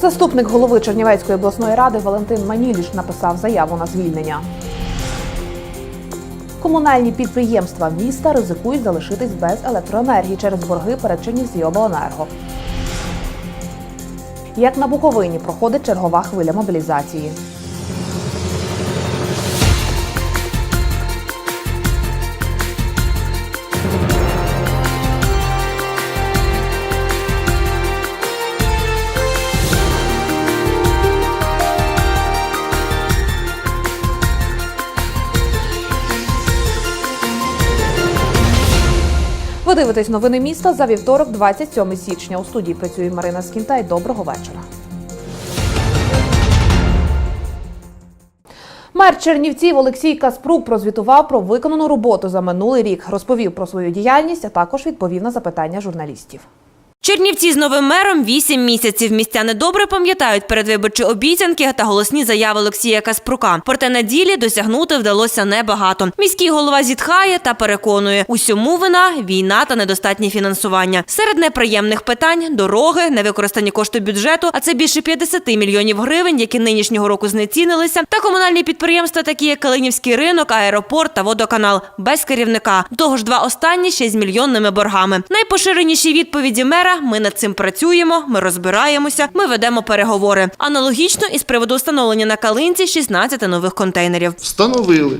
Заступник голови Чернівецької обласної ради Валентин Маніліш написав заяву на звільнення. Комунальні підприємства міста ризикують залишитись без електроенергії через борги перед Чернівцівобленерго. Як на Буковині проходить чергова хвиля мобілізації. Дивитесь новини міста за вівторок, 27 січня. У студії працює Марина Скінтай. Доброго вечора. Мер Чернівців Олексій Каспрук прозвітував про виконану роботу за минулий рік, розповів про свою діяльність, а також відповів на запитання журналістів. Чернівці з новим мером вісім місяців. Містяни добре пам'ятають передвиборчі обіцянки та голосні заяви Олексія Каспрука. Проте на ділі досягнути вдалося небагато. Міський голова зітхає та переконує, усьому вина війна та недостатнє фінансування. Серед неприємних питань дороги, невикористані кошти бюджету, а це більше 50 мільйонів гривень, які нинішнього року знецінилися, та комунальні підприємства, такі як Калинівський ринок, аеропорт та водоканал, без керівника. До Того ж, два останні ще з мільйонними боргами. Найпоширеніші відповіді мера: ми над цим працюємо, ми розбираємося, ми ведемо переговори. Аналогічно із приводу встановлення на Калинці 16 нових контейнерів. Встановили,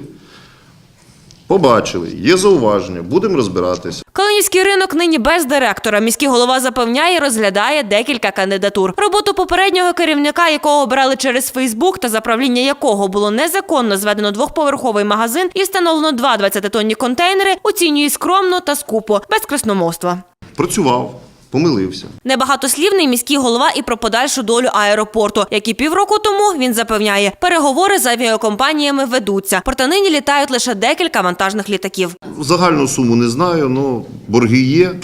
побачили, є зауваження, будемо розбиратися. Калинівський ринок нині без директора. Міський голова запевняє, розглядає декілька кандидатур. Роботу попереднього керівника, якого обрали через Фейсбук, та за правління якого було незаконно зведено двохповерховий магазин і встановлено два 20-тонні контейнери, оцінює скромно та скупо, без красномовства. Працював, помилився. Небагатослівний міський голова і про подальшу долю аеропорту, як і півроку тому він запевняє, переговори з авіакомпаніями ведуться. Проте нині літають лише декілька вантажних літаків. Загальну суму не знаю, але борги є.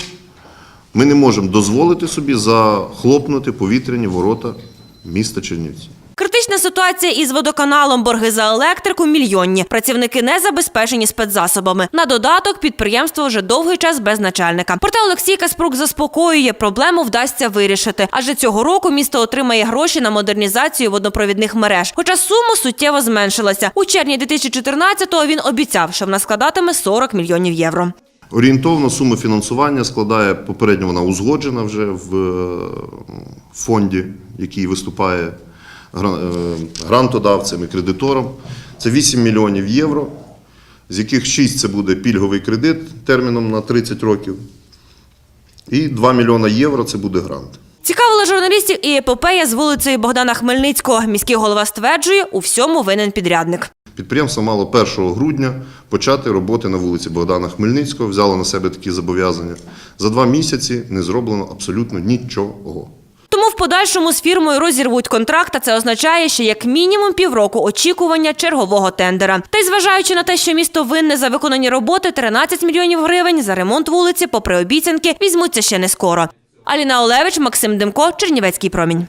Ми не можемо дозволити собі захлопнути повітряні ворота міста Чернівці. Критична ситуація із водоканалом. Борги за електрику мільйонні. Працівники не забезпечені спецзасобами. На додаток підприємство вже довгий час без начальника. Проте Олексій Каспрук заспокоює, проблему вдасться вирішити. Адже цього року місто отримає гроші на модернізацію водопровідних мереж. Хоча сума суттєво зменшилася. У червні 2014-го він обіцяв, що вона складатиме 40 мільйонів євро. Орієнтовна сума фінансування складає, попередньо вона узгоджена вже в е, фонді, який виступає е, грантодавцем і кредитором. Це 8 мільйонів євро, з яких 6 це буде пільговий кредит терміном на 30 років. І 2 мільйона євро це буде грант. Цікавила журналістів і епопея з вулицею Богдана Хмельницького. Міський голова стверджує, у всьому винен підрядник. Підприємство мало 1 грудня почати роботи на вулиці Богдана Хмельницького, взяло на себе такі зобов'язання. За два місяці не зроблено абсолютно нічого. В подальшому з фірмою розірвуть контракт, а це означає, що як мінімум півроку очікування чергового тендера. Та й зважаючи на те, що місто винне за виконані роботи 13 мільйонів гривень за ремонт вулиці, попри обіцянки, візьмуться ще не скоро. Аліна Олевич, Максим Демко, Чернівецький промінь.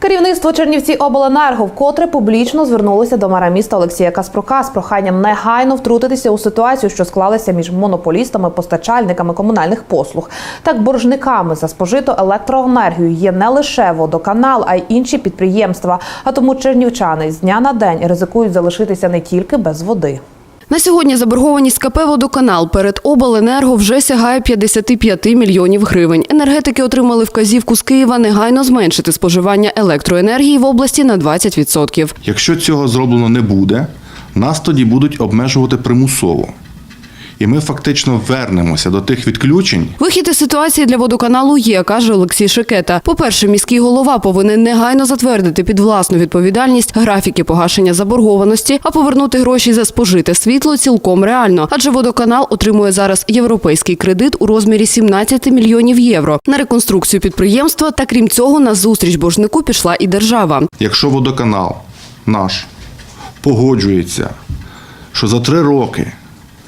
Керівництво Чернівці обленерго вкотре публічно звернулося до мера міста Олексія Каспрука з проханням негайно втрутитися у ситуацію, що склалася між монополістами, постачальниками комунальних послуг. Так, боржниками за спожиту електроенергію є не лише водоканал, а й інші підприємства. А тому чернівчани з дня на день ризикують залишитися не тільки без води. На сьогодні заборгованість КП «Водоканал» перед обленерго вже сягає 55 мільйонів гривень. Енергетики отримали вказівку з Києва негайно зменшити споживання електроенергії в області на 20%. Якщо цього зроблено не буде, нас тоді будуть обмежувати примусово. І ми фактично вернемося до тих відключень, Вихід із ситуації для водоканалу є, каже Олексій Шекета. По-перше, міський голова повинен негайно затвердити під власну відповідальність графіки погашення заборгованості, а повернути гроші за спожите світло цілком реально. Адже водоканал отримує зараз європейський кредит у розмірі 17 мільйонів євро на реконструкцію підприємства. Та крім цього, на зустріч боржнику пішла і держава. якщо водоканал наш погоджується, що за три роки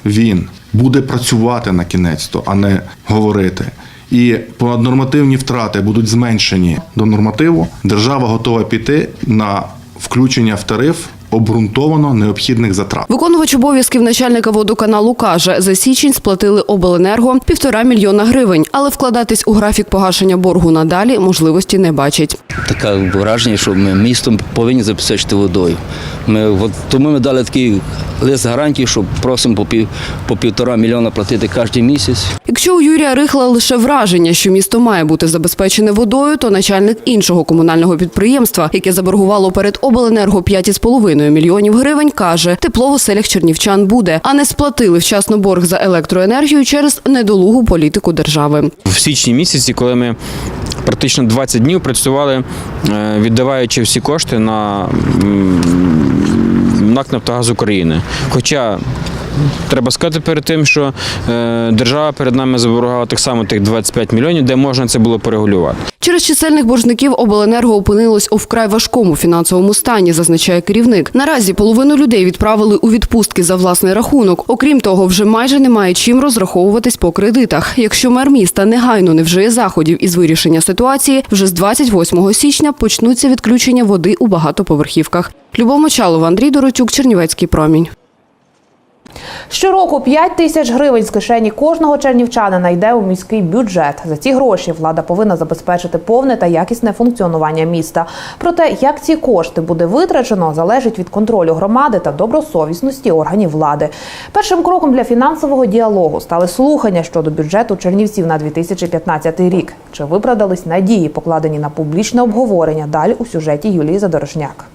він буде працювати на кінець, то а не говорити. І понаднормативні втрати будуть зменшені до нормативу. Держава готова піти на включення в тариф обґрунтовано необхідних затрат. Виконувач обов'язків начальника водоканалу каже, за січень сплатили обленерго півтора мільйона гривень, але вкладатись у графік погашення боргу надалі можливості не бачить. Таке враження, що ми містом повинні забезпечити водою. Ми, от, тому ми дали такий лист гарантії, що просимо по, пів, по півтора мільйона платити кожен місяць. Якщо у Юрія Рихла лише враження, що місто має бути забезпечене водою, то начальник іншого комунального підприємства, яке заборгувало перед обленерго 5,5 мільйонів гривень, каже, тепло в оселях чернівчан буде, а не сплатили вчасно борг за електроенергію через недолугу політику держави. в січні місяці, коли ми практично 20 днів працювали, е, віддаваючи всі кошти на НАК «Нафтогаз України. Хоча треба сказати перед тим, що е, держава перед нами заборгувала так само тих 25 мільйонів, де можна це було порегулювати. Через чисельних боржників обленерго опинилось у вкрай важкому фінансовому стані, зазначає керівник. Наразі половину людей відправили у відпустки за власний рахунок. Окрім того, вже майже немає чим розраховуватись по кредитах. Якщо мер міста негайно не вжиє заходів із вирішення ситуації, вже з 28 січня почнуться відключення води у багатоповерхівках. Любов Мочалова, Андрій Доротюк, Чернівецький промінь. Щороку 5 тисяч гривень з кишені кожного чернівчанина йде у міський бюджет. За ці гроші влада повинна забезпечити повне та якісне функціонування міста. Проте, як ці кошти буде витрачено, залежить від контролю громади та добросовісності органів влади. Першим кроком для фінансового діалогу стали слухання щодо бюджету Чернівців на 2015 рік. Чи виправдались надії, покладені на публічне обговорення? Далі у сюжеті Юлії Задорожняк.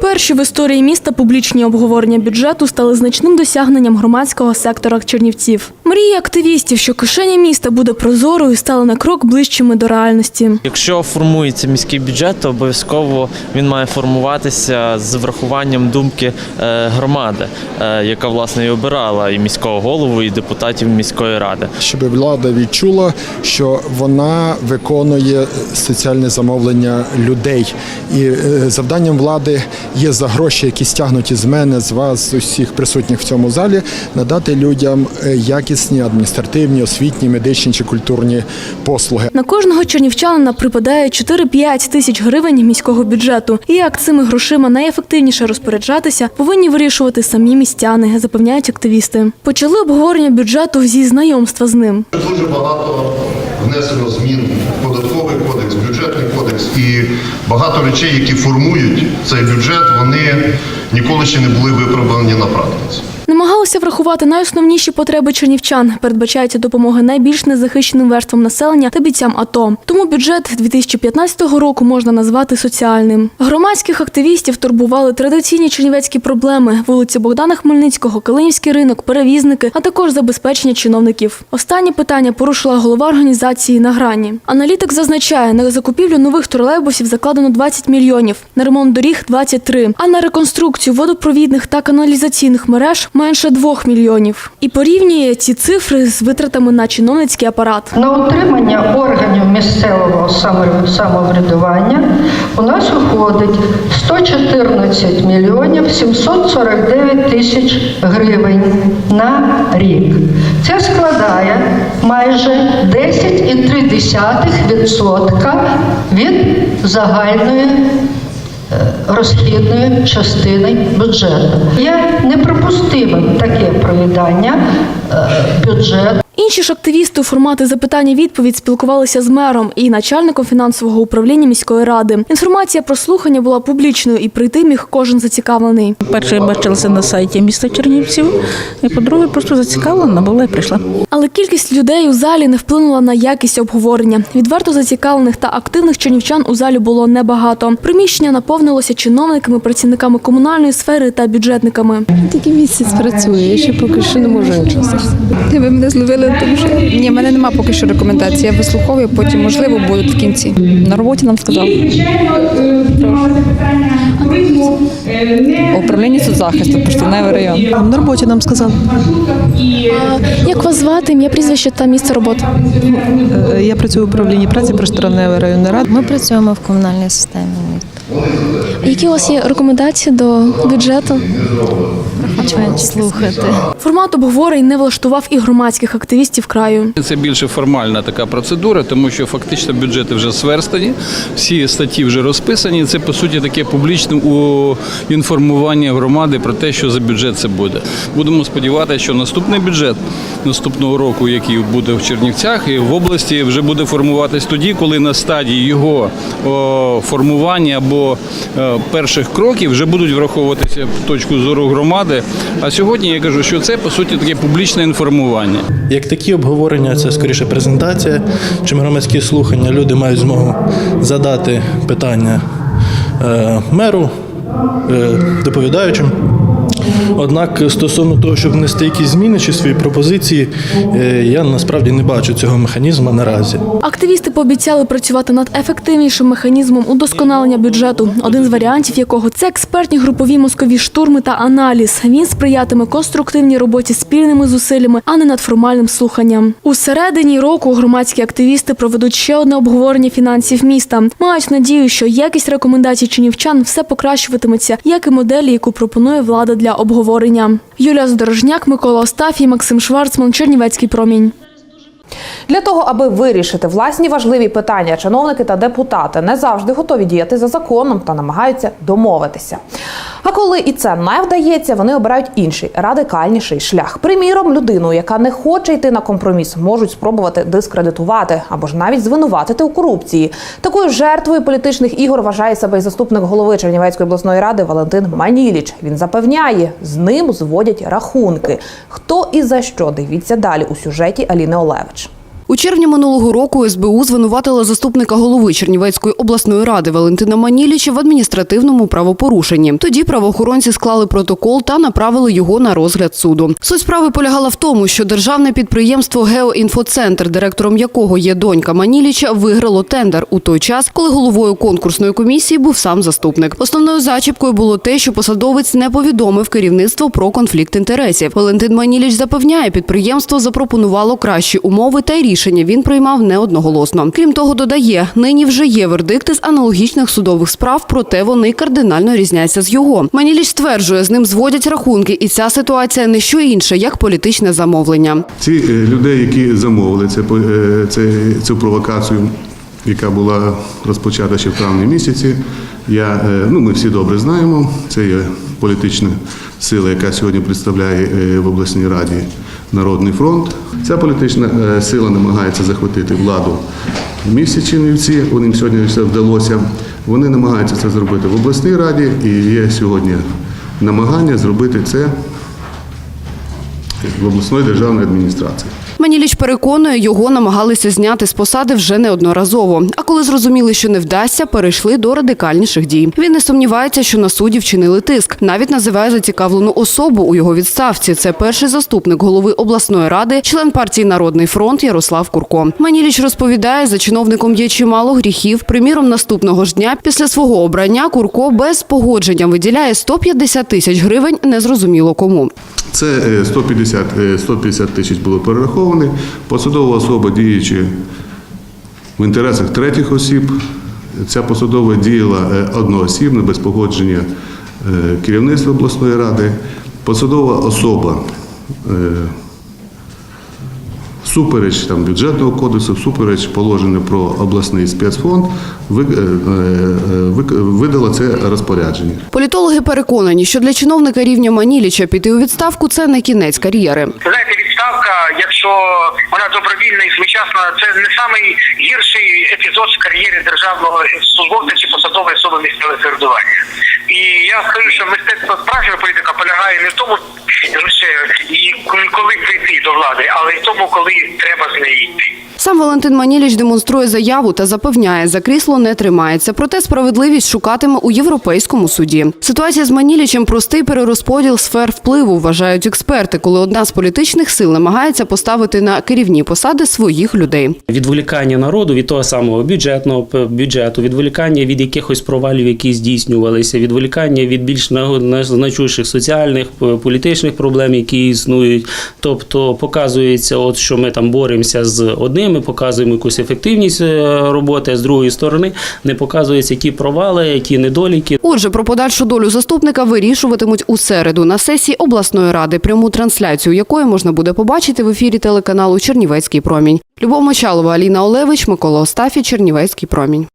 Перші в історії міста публічні обговорення бюджету стали значним досягненням громадського сектора Чернівців. Мрії активістів, що кишеня міста буде прозорою, стали на крок ближчими до реальності. Якщо формується міський бюджет, то обов'язково він має формуватися з врахуванням думки е, громади, е, яка власне і обирала і міського голову, і депутатів міської ради. щоб влада відчула, що вона виконує соціальне замовлення людей. І е, завданням влади є за гроші, які стягнуті з мене, з вас, з усіх присутніх в цьому залі, надати людям е, якісні адміністративні, освітні, медичні чи культурні послуги. На кожного чернівчанина припадає 4-5 тисяч гривень міського бюджету. І як цими грошима найефективніше розпоряджатися, повинні вирішувати самі містяни, запевняють активісти. Почали обговорення бюджету зі знайомства з ним. Дуже багато внесено змін в податковий кодекс, бюджетний кодекс і багато речей, які формують цей бюджет, вони ніколи ще не були виправлені на практиці. Намагалися врахувати найосновніші потреби чернівчан. Передбачається допомога найбільш незахищеним верствам населення та бійцям АТО. Тому бюджет 2015 року можна назвати соціальним. Громадських активістів турбували традиційні чернівецькі проблеми: вулиці Богдана Хмельницького, Калинівський ринок, перевізники, а також забезпечення чиновників. Останнє питання порушила голова організації на грані. Аналітик зазначає, на закупівлю нових тролейбусів закладено 20 мільйонів, на ремонт доріг 23, а на реконструкцію водопровідних та каналізаційних мереж менше 2 мільйонів. І порівнює ці цифри з витратами на чиновницький апарат. На утримання органів місцевого самоврядування у нас уходить 114 мільйонів 749 тисяч гривень на рік. Це складає майже 10,3% від загальної розхідної частини бюджету. Є неприпустимим таке проїдання е, бюджету. Інші ж активісти у форматі запитання-відповідь спілкувалися з мером і начальником фінансового управління міської ради. Інформація про слухання була публічною і прийти міг кожен зацікавлений. Перше я бачилася на сайті міста Чернівців, і по-друге, просто зацікавлена була і прийшла. Але кількість людей у залі не вплинула на якість обговорення. Відверто зацікавлених та активних чернівчан у залі було небагато. Приміщення наповнилося чиновниками, працівниками комунальної сфери та бюджетниками. Тільки місяць працює, я ще поки що не можу нічого. Ви мене зловили, тому що ні, в мене немає поки що рекомендацій. Я вислуховую, потім можливо будуть в кінці. На роботі нам сказав. Управління соцзахисту, Поштаневий район. На роботі нам сказали. Як вас звати, ім'я прізвище та місце роботи? Я працюю в управлінні праці Простороневої районної ради. Ми працюємо в комунальній системі. Які у вас є рекомендації до бюджету? Слухати. Формат обговорень не влаштував і громадських активістів краю. Це більше формальна така процедура, тому що фактично бюджети вже сверстані, всі статті вже розписані. Це по суті таке публічне у- інформування громади про те, що за бюджет це буде. Будемо сподіватися, що наступний бюджет наступного року, який буде в Чернівцях і в області, вже буде формуватись тоді, коли на стадії його формування або е, перших кроків вже будуть враховуватися точку зору громади. А сьогодні я кажу, що це по суті таке публічне інформування. Як такі обговорення, це скоріше презентація, чим громадські слухання. Люди мають змогу задати питання е, меру, е, доповідаючим. Однак стосовно того, щоб внести якісь зміни чи свої пропозиції, е, я насправді не бачу цього механізму наразі. Активісти пообіцяли працювати над ефективнішим механізмом удосконалення бюджету, один з варіантів якого це експертні групові мозкові штурми та аналіз. Він сприятиме конструктивній роботі спільними зусиллями, а не над формальним слуханням. У середині року громадські активісти проведуть ще одне обговорення фінансів міста. Мають надію, що якість рекомендацій чинівчан все покращуватиметься, як і моделі, яку пропонує влада для обговорення. Юлія Здорожняк, Микола Остафій, Максим Шварцман, Чернівецький промінь. Для того, аби вирішити власні важливі питання, чиновники та депутати не завжди готові діяти за законом та намагаються домовитися. А коли і це не вдається, вони обирають інший радикальніший шлях. Приміром, людину, яка не хоче йти на компроміс, можуть спробувати дискредитувати або ж навіть звинуватити у корупції. Такою жертвою політичних ігор вважає себе і заступник голови Чернівецької обласної ради Валентин Маніліч. Він запевняє, з ним зводять рахунки. Хто і за що дивіться далі у сюжеті Аліни Олевич. У червні минулого року СБУ звинуватила заступника голови Чернівецької обласної ради Валентина Маніліча в адміністративному правопорушенні. Тоді правоохоронці склали протокол та направили його на розгляд суду. Суть справи полягала в тому, що державне підприємство Геоінфоцентр, директором якого є донька Маніліча, виграло тендер у той час, коли головою конкурсної комісії був сам заступник. Основною зачіпкою було те, що посадовець не повідомив керівництво про конфлікт інтересів. Валентин Маніліч запевняє, підприємство запропонувало кращі умови та рішення він приймав не одноголосно. Крім того, додає, нині вже є вердикти з аналогічних судових справ, проте вони кардинально різняться з його. Маніліч стверджує, з ним зводять рахунки, і ця ситуація не що інше, як політичне замовлення. Ці е, людей, які замовили е, це, цю провокацію, яка була розпочата ще в травні місяці, я, е, ну, ми всі добре знаємо. Це є політична сила, яка сьогодні представляє в обласній раді Народний фронт. Ця політична е, сила намагається захватити владу в місті Чернівці. Вони сьогодні все вдалося. Вони намагаються це зробити в обласній раді, і є сьогодні намагання зробити це в обласної державної адміністрації. Маніліч переконує, його намагалися зняти з посади вже неодноразово. А коли зрозуміли, що не вдасться, перейшли до радикальніших дій. Він не сумнівається, що на суді вчинили тиск. Навіть називає зацікавлену особу у його відставці. Це перший заступник голови обласної ради, член партії Народний фронт Ярослав Курко. Маніліч розповідає, за чиновником є чимало гріхів. Приміром, наступного ж дня після свого обрання Курко без погодження виділяє 150 тисяч гривень. Незрозуміло кому. Це е, 150, е, 150 тисяч було перераховані. Посадова особа діючи в інтересах третіх осіб. Ця посадова діяла е, одноосібно, без погодження е, керівництва обласної ради. Посадова особа е, супереч там, бюджетного кодексу, супереч положення про обласний спецфонд, ви- е, е, ви- видала це розпорядження. Політологи переконані, що для чиновника рівня Маніліча піти у відставку це не кінець кар'єри. Знаєте, відставка, якщо і своєчасна, це не самий гірший епізод в кар'єрі державного службовця чи посадової особи місцевого середування. І я скажу, що мистецтво справжнього політика полягає не в тому, лише коли прийти до влади, але й в тому, коли треба з неї йти. Сам Валентин Маніліч демонструє заяву та запевняє, за крісло не тримається. Проте справедливість шукатиме у європейському суді. Ситуація з Манілічем простий перерозподіл сфер впливу, вважають експерти, коли одна з політичних сил намагається поставити на керівні посади своїх людей. Відволікання народу від того самого бюджетного бюджету, відволікання від якихось провалів, які здійснювалися, відволікання від більш на- на- значущих соціальних політичних проблем, які існують. Тобто показується, от що ми там боремося з одним ми показуємо якусь ефективність е, роботи, а з другої сторони не показуються ті провали, ті недоліки. Отже, про подальшу долю заступника вирішуватимуть у середу на сесії обласної ради, пряму трансляцію якої можна буде побачити в ефірі телеканалу Чернівецький промінь. Любов Мочалова, Аліна Олевич, Микола Остафі, Чернівецький промінь.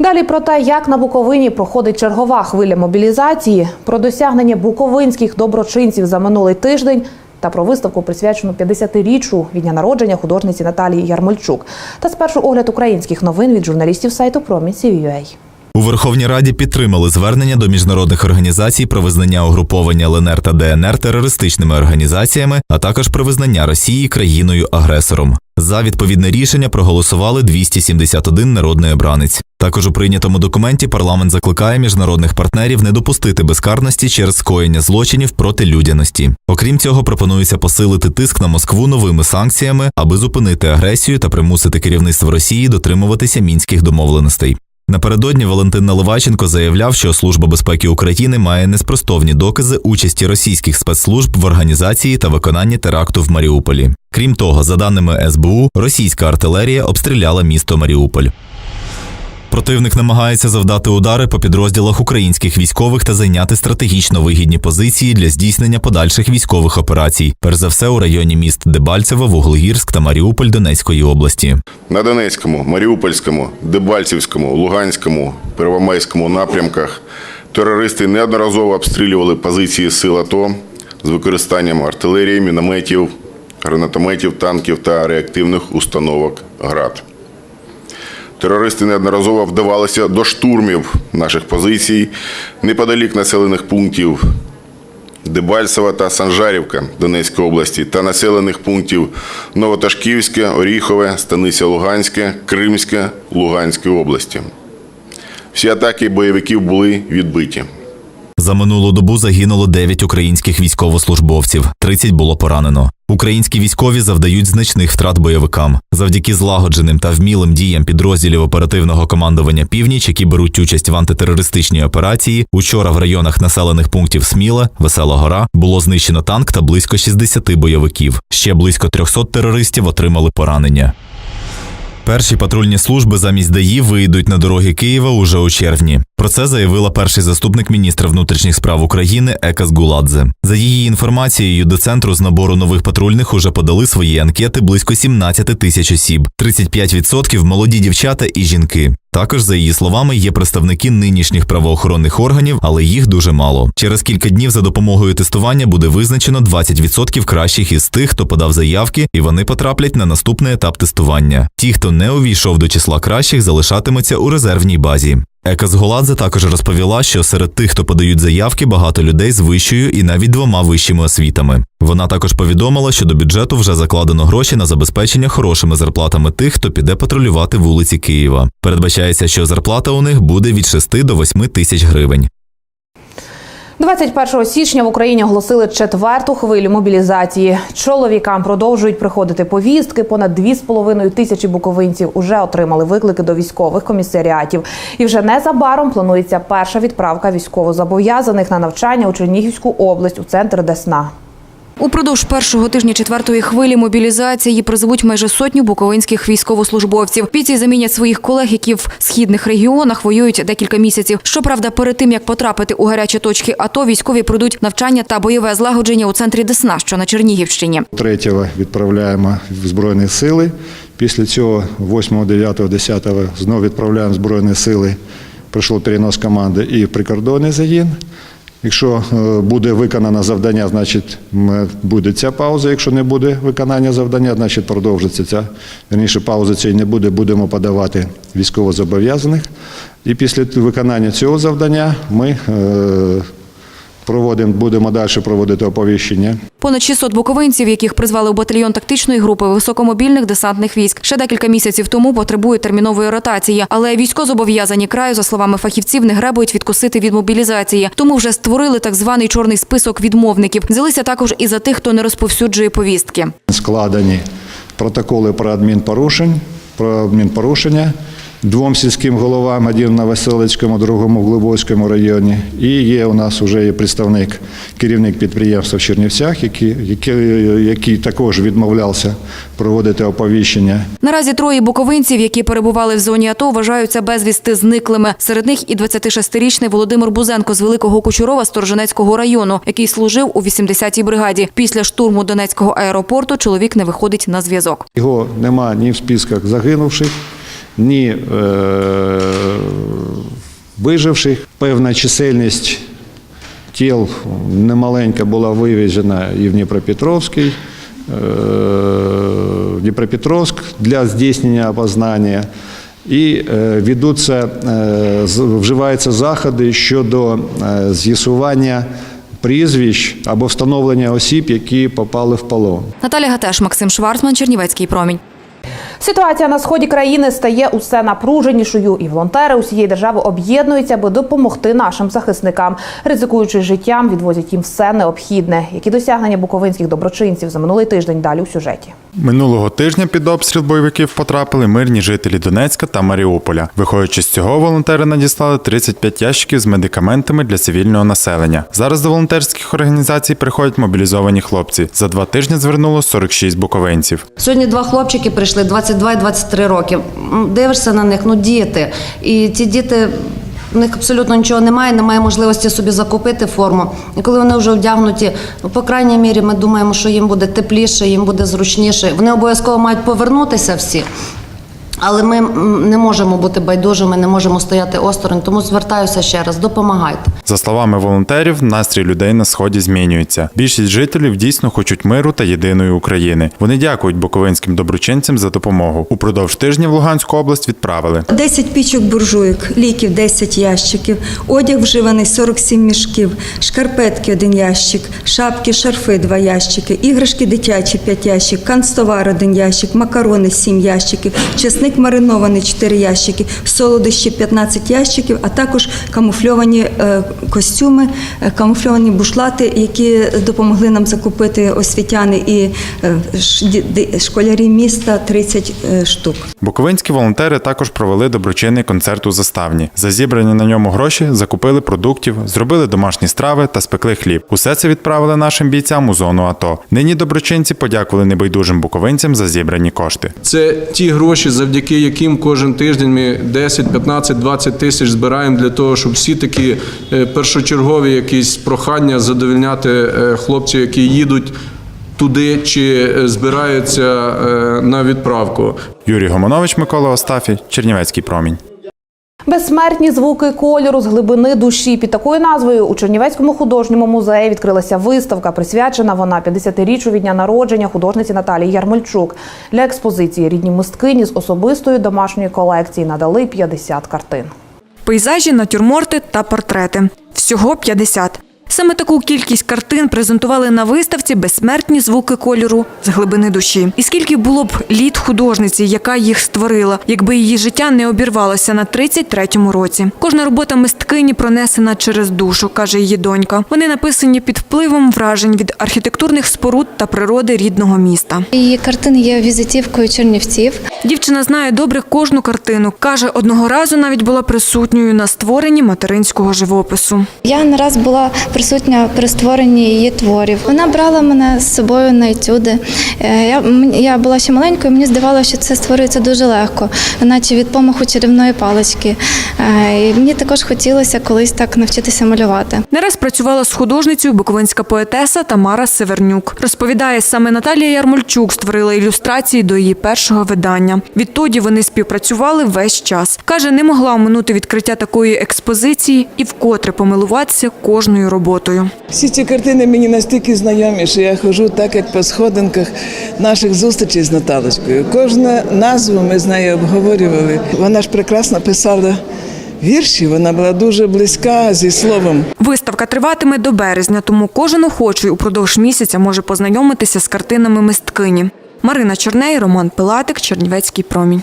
Далі про те, як на Буковині проходить чергова хвиля мобілізації, про досягнення буковинських доброчинців за минулий тиждень та про виставку, присвячену 50-річчю від народження художниці Наталії Ярмольчук. Та спершу огляд українських новин від журналістів сайту Промінь.CVUA. У Верховній Раді підтримали звернення до міжнародних організацій про визнання угруповання ЛНР та ДНР терористичними організаціями, а також про визнання Росії країною-агресором. За відповідне рішення проголосували 271 народний обранець. Також у прийнятому документі парламент закликає міжнародних партнерів не допустити безкарності через скоєння злочинів проти людяності. Окрім цього, пропонується посилити тиск на Москву новими санкціями, аби зупинити агресію та примусити керівництво Росії дотримуватися мінських домовленостей. Напередодні Валентин Наливайченко заявляв, що Служба безпеки України має неспростовні докази участі російських спецслужб в організації та виконанні теракту в Маріуполі. Крім того, за даними СБУ, російська артилерія обстріляла місто Маріуполь. Противник намагається завдати удари по підрозділах українських військових та зайняти стратегічно вигідні позиції для здійснення подальших військових операцій, перш за все у районі міст Дебальцево, Вуглегірськ та Маріуполь Донецької області. На Донецькому, Маріупольському, Дебальцівському, Луганському, Первомайському напрямках терористи неодноразово обстрілювали позиції сил АТО з використанням артилерії, мінометів, гранатометів, танків та реактивних установок ГРАД. Терористи неодноразово вдавалися до штурмів наших позицій неподалік населених пунктів Дебальцева та Санжарівка Донецької області та населених пунктів Новоташківське, Оріхове, Станиця Луганське, Кримське Луганської області. Всі атаки бойовиків були відбиті. За минулу добу загинуло 9 українських військовослужбовців, 30 було поранено. Українські військові завдають значних втрат бойовикам. Завдяки злагодженим та вмілим діям підрозділів оперативного командування Північ, які беруть участь в антитерористичній операції. Учора в районах населених пунктів Сміле, Весела Гора було знищено танк та близько 60 бойовиків. Ще близько 300 терористів отримали поранення. Перші патрульні служби замість ДАІ вийдуть на дороги Києва уже у червні. Про це заявила перший заступник міністра внутрішніх справ України Ека Згуладзе. За її інформацією, до центру з набору нових патрульних уже подали свої анкети близько 17 тисяч осіб. 35% – молоді дівчата і жінки. Також, за її словами, є представники нинішніх правоохоронних органів, але їх дуже мало. Через кілька днів за допомогою тестування буде визначено 20% кращих із тих, хто подав заявки, і вони потраплять на наступний етап тестування. Ті, хто не увійшов до числа кращих, залишатимуться у резервній базі. Ека Зголадзе також розповіла, що серед тих, хто подають заявки, багато людей з вищою і навіть двома вищими освітами. Вона також повідомила, що до бюджету вже закладено гроші на забезпечення хорошими зарплатами тих, хто піде патрулювати вулиці Києва. Передбачається, що зарплата у них буде від 6 до 8 тисяч гривень. 21 січня в Україні оголосили четверту хвилю мобілізації. Чоловікам продовжують приходити повістки. Понад 2,5 тисячі буковинців уже отримали виклики до військових комісаріатів. І вже незабаром планується перша відправка військовозобов'язаних на навчання у Чернігівську область у центр Десна. Упродовж першого тижня четвертої хвилі мобілізації призовуть майже сотню буковинських військовослужбовців. Бійці замінять своїх колег, які в східних регіонах воюють декілька місяців. Щоправда, перед тим як потрапити у гарячі точки АТО, військові пройдуть навчання та бойове злагодження у центрі Десна, що на Чернігівщині. Третього відправляємо в Збройні сили. Після цього 8, 9, 10 знову відправляємо в Збройні сили. Прийшов перенос команди і прикордонний загін. Якщо е, буде виконано завдання, значить буде ця пауза. Якщо не буде виконання завдання, значить продовжиться ця. Верніше паузи цієї не буде, будемо подавати військовозобов'язаних. І після виконання цього завдання ми е, проводимо, будемо далі проводити оповіщення. Понад 600 буковинців, яких призвали у батальйон тактичної групи високомобільних десантних військ, ще декілька місяців тому потребують термінової ротації. Але військозобов'язані краю, за словами фахівців, не гребують відкусити від мобілізації. Тому вже створили так званий чорний список відмовників. Взялися також і за тих, хто не розповсюджує повістки. Складені протоколи про адмінпорушень, про адмінпорушення двом сільським головам, один в Новоселицькому, другому в Глибоцькому районі. І є у нас вже є представник, керівник підприємства в Чернівцях, який, який, який також відмовлявся проводити оповіщення Наразі троє буковинців, які перебували в зоні АТО, вважаються безвісти зниклими. Серед них і 26-річний Володимир Бузенко з Великого Кучурова Сторожинецького району, який служив у 80-й бригаді. Після штурму Донецького аеропорту чоловік не виходить на зв'язок. Його нема ні в списках загинувших, ні е, виживших. Певна чисельність тіл немаленька була вивезена і в Дніпропетровський, е, в Дніпропетровськ для здійснення опознання. І е, ведуться, вживаються заходи щодо з'ясування прізвищ або встановлення осіб, які попали в полон. Наталя Гатеш, Максим Шварцман, Чернівецький промінь. Ситуація на сході країни стає усе напруженішою, і волонтери усієї держави об'єднуються, аби допомогти нашим захисникам, ризикуючи життям, відвозять їм все необхідне. Які досягнення буковинських доброчинців за минулий тиждень далі у сюжеті. Минулого тижня під обстріл бойовиків потрапили мирні жителі Донецька та Маріуполя. Виходячи з цього, волонтери надіслали 35 ящиків з медикаментами для цивільного населення. Зараз до волонтерських організацій приходять мобілізовані хлопці. За два тижні звернуло 46 буковинців. Сьогодні два хлопчики прийшли 22 і 23 роки. Дивишся на них, ну діти. І ці діти. У них абсолютно нічого немає, немає можливості собі закупити форму. І коли вони вже вдягнуті, ну по крайній мірі, ми думаємо, що їм буде тепліше, їм буде зручніше. Вони обов'язково мають повернутися всі. Але ми не можемо бути байдужими, не можемо стояти осторонь. Тому звертаюся ще раз, допомагайте. За словами волонтерів, настрій людей на сході змінюється. Більшість жителів дійсно хочуть миру та єдиної України. Вони дякують буковинським доброчинцям за допомогу. Упродовж тижня в Луганську область відправили 10 пічок буржуйок, ліків 10 ящиків, одяг вживаний 47 мішків, шкарпетки 1 ящик, шапки, шарфи 2 ящики, іграшки дитячі 5 ящик, канцтовар 1 ящик, макарони 7 ящиків, чесник маринований 4 ящики, солодощі 15 ящиків, а також камуфльовані е, костюми, е, камуфльовані бушлати, які допомогли нам закупити освітяни і е, школярі міста 30 е, штук. Буковинські волонтери також провели доброчинний концерт у заставні. За зібрані на ньому гроші закупили продуктів, зробили домашні страви та спекли хліб. Усе це відправили нашим бійцям у зону АТО. Нині доброчинці подякували небайдужим буковинцям за зібрані кошти. Це ті гроші, завдяки яким кожен тиждень ми 10, 15, 20 тисяч збираємо для того, щоб всі такі е, першочергові якісь прохання задовільняти е, хлопців, які їдуть туди чи е, збираються на відправку. Юрій Гомонович, Микола Остафій, Чернівецький промінь. Безсмертні звуки кольору з глибини душі. Під такою назвою у Чернівецькому художньому музеї відкрилася виставка. Присвячена вона 50-річчю від дня народження художниці Наталії Ярмольчук. Для експозиції рідні мисткині з особистої домашньої колекції надали 50 картин. пейзажі, натюрморти та портрети. Всього 50. Саме таку кількість картин презентували на виставці безсмертні звуки кольору з глибини душі. І скільки було б літ художниці, яка їх створила, якби її життя не обірвалося на 33-му році. Кожна робота мисткині пронесена через душу, каже її донька. Вони написані під впливом вражень від архітектурних споруд та природи рідного міста. Її картини є візитівкою чернівців. Дівчина знає добре кожну картину. Каже, одного разу навіть була присутньою на створенні материнського живопису. Я не раз була присутня при створенні її творів. Вона брала мене з собою на етюди. Е, Я, я була ще маленькою, мені здавалося, що це створюється дуже легко, наче від помаху чарівної палички. Е, І мені також хотілося колись так навчитися малювати. Не раз працювала з художницею буковинська поетеса Тамара Севернюк. Розповідає, саме Наталія Ярмольчук створила ілюстрації до її першого видання. Відтоді вони співпрацювали весь час. Каже, не могла оминути відкриття такої експозиції і вкотре помилуватися кожною роботою. Всі ці картини мені настільки знайомі, що я ходжу так, як по сходинках наших зустрічей з Наталочкою. Кожну назву ми з нею обговорювали. Вона ж прекрасно писала вірші, вона була дуже близька зі словом. Виставка триватиме до березня, тому кожен охочий упродовж місяця може познайомитися з картинами мисткині. Марина Чорней, Роман Пилатик, Чернівецький промінь.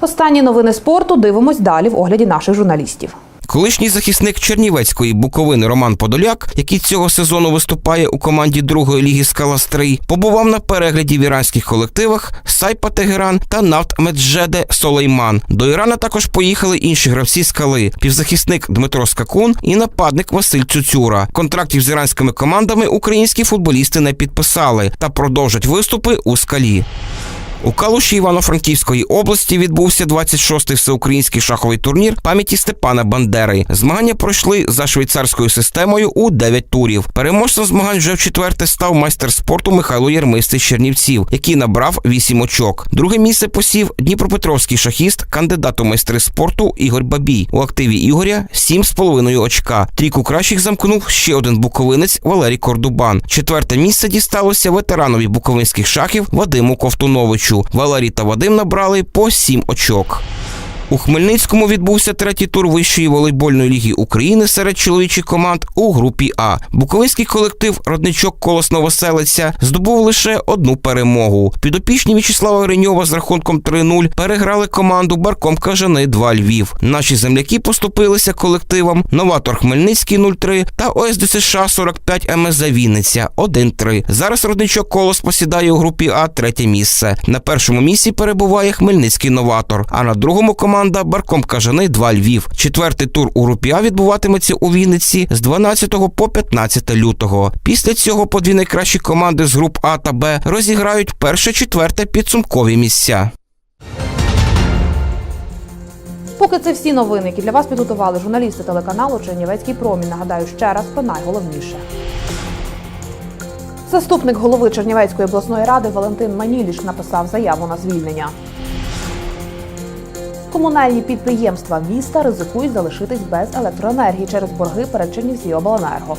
Останні новини спорту дивимось далі в огляді наших журналістів. Колишній захисник Чернівецької Буковини Роман Подоляк, який цього сезону виступає у команді другої ліги Скала Стрий, побував на перегляді в іранських колективах Сайпа Тегеран та Нафт Меджеде Солейман. До Ірана також поїхали інші гравці скали: півзахисник Дмитро Скакун і нападник Василь Цюцюра. Контрактів з іранськими командами українські футболісти не підписали та продовжать виступи у скалі. У Калуші Івано-Франківської області відбувся 26-й всеукраїнський шаховий турнір пам'яті Степана Бандери. Змагання пройшли за швейцарською системою у 9 турів. Переможцем змагань вже в четверте став майстер спорту Михайло Єрмистий з Чернівців, який набрав 8 очок. Друге місце посів Дніпропетровський шахіст, кандидат у майстри спорту Ігор Бабій. У активі Ігоря 7,5 очка. Трійку кращих замкнув ще один буковинець Валерій Кордубан. Четверте місце дісталося ветеранові буковинських шахів Вадиму Ковтуновичу. Валерій та Вадим набрали по 7 очок. У Хмельницькому відбувся третій тур вищої волейбольної ліги України серед чоловічих команд у групі А. Буковинський колектив Родничок Колос Новоселиця здобув лише одну перемогу. Підопічні В'ячеслава Гриньова з рахунком 3-0 переграли команду Барком Кажани 2 Львів. Наші земляки поступилися колективам Новатор Хмельницький 0-3 та ОСД США 45 МСЗ Вінниця 1-3. Зараз Родничок Колос посідає у групі А третє місце. На першому місці перебуває Хмельницький новатор, а на другому команда Барком Кажани 2 Львів. Четвертий тур у групі А відбуватиметься у Вінниці з 12 по 15 лютого. Після цього по дві найкращі команди з груп А та Б розіграють перше, четверте підсумкові місця. Поки це всі новини, які для вас підготували журналісти телеканалу Чернівецький промінь. Нагадаю ще раз про найголовніше. Заступник голови Чернівецької обласної ради Валентин Маніліш написав заяву на звільнення. Комунальні підприємства міста ризикують залишитись без електроенергії через борги перед Чернівці обленерго.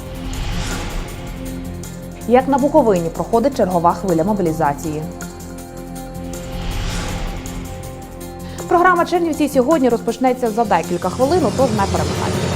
Як на Буковині проходить чергова хвиля мобілізації. Програма Чернівці сьогодні розпочнеться за декілька хвилин, тож не перемагайте.